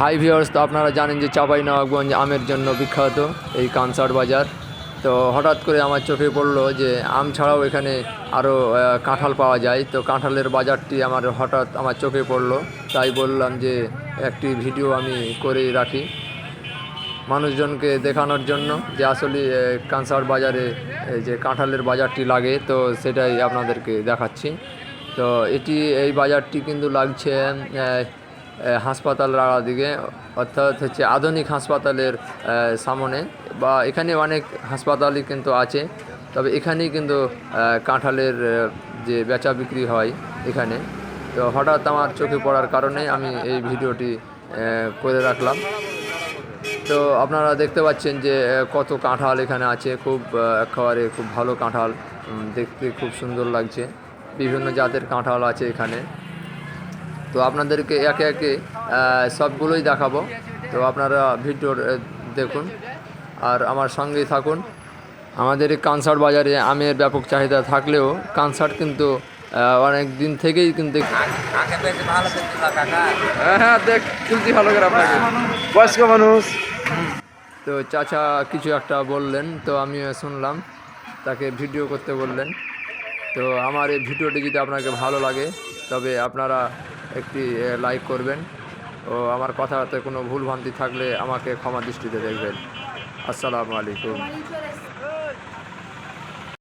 High viewers তো আপনারা জানেন যে চাপাই নবাবগঞ্জ আমের জন্য বিখ্যাত এই কানসার্ট বাজার। তো হঠাৎ করে আমার চোখে পড়ল যে আম ছাড়াও এখানে আরও কাঁঠাল পাওয়া যায়। তো কাঁঠালের বাজারটি আমার হঠাৎ আমার চোখে পড়ল। তাই বললাম যে একটি ভিডিও আমি করেই রাখি মানুষজনকে দেখানোর জন্য যে আসলে কানসার্ট বাজারে যে কাঁঠালের বাজারটি লাগে, তো সেটাই আপনাদেরকে দেখাচ্ছি। তো এটি, এই বাজারটি কিন্তু লাগছে হাসপাতাল দিকে, অর্থাৎ হচ্ছে আধুনিক হাসপাতালের সামনে বা এখানে অনেক হাসপাতালই কিন্তু আছে। তবে এখানেই কিন্তু কাঁঠালের যে বেচা বিক্রি হয় এখানে। তো হঠাৎ আমার চোখে পড়ার কারণে আমি এই ভিডিওটি করে রাখলাম। তো আপনারা দেখতে পাচ্ছেন যে কত কাঁঠাল এখানে আছে। খুব একেবারে খুব ভালো কাঁঠাল। দেখতে খুব সুন্দর লাগছে। বিভিন্ন জাতের কাঁঠাল আছে এখানে। তো আপনাদেরকে একে একে সবগুলোই দেখাবো। তো আপনারা ভিডিওর আহ, দেখুন। আর আমার সঙ্গেই থাকুন। আমাদের এই কানসার্ট বাজারে আমের ব্যাপক চাহিদা থাকলেও কানসার্ট কিন্তু অনেক দিন থেকেই কিন্তু হ্যাঁ হ্যাঁ দেখ তুলছি ভালো করে আপনাকে। বয়স্ক মানুষ। তো চাচা কিছু একটা বললেন তো আমিও শুনলাম তাকে ভিডিও করতে বললেন। তো আমার এই ভিডিওটি যদি আপনাকে ভালো লাগে তবে আপনারা একটি লাইক করবেন। ও, আমার কথাতে কোনো ভুল ভ্রান্তি থাকলে আমাকে ক্ষমা দৃষ্টিতে দেখবেন। আসসালামু আলাইকুম।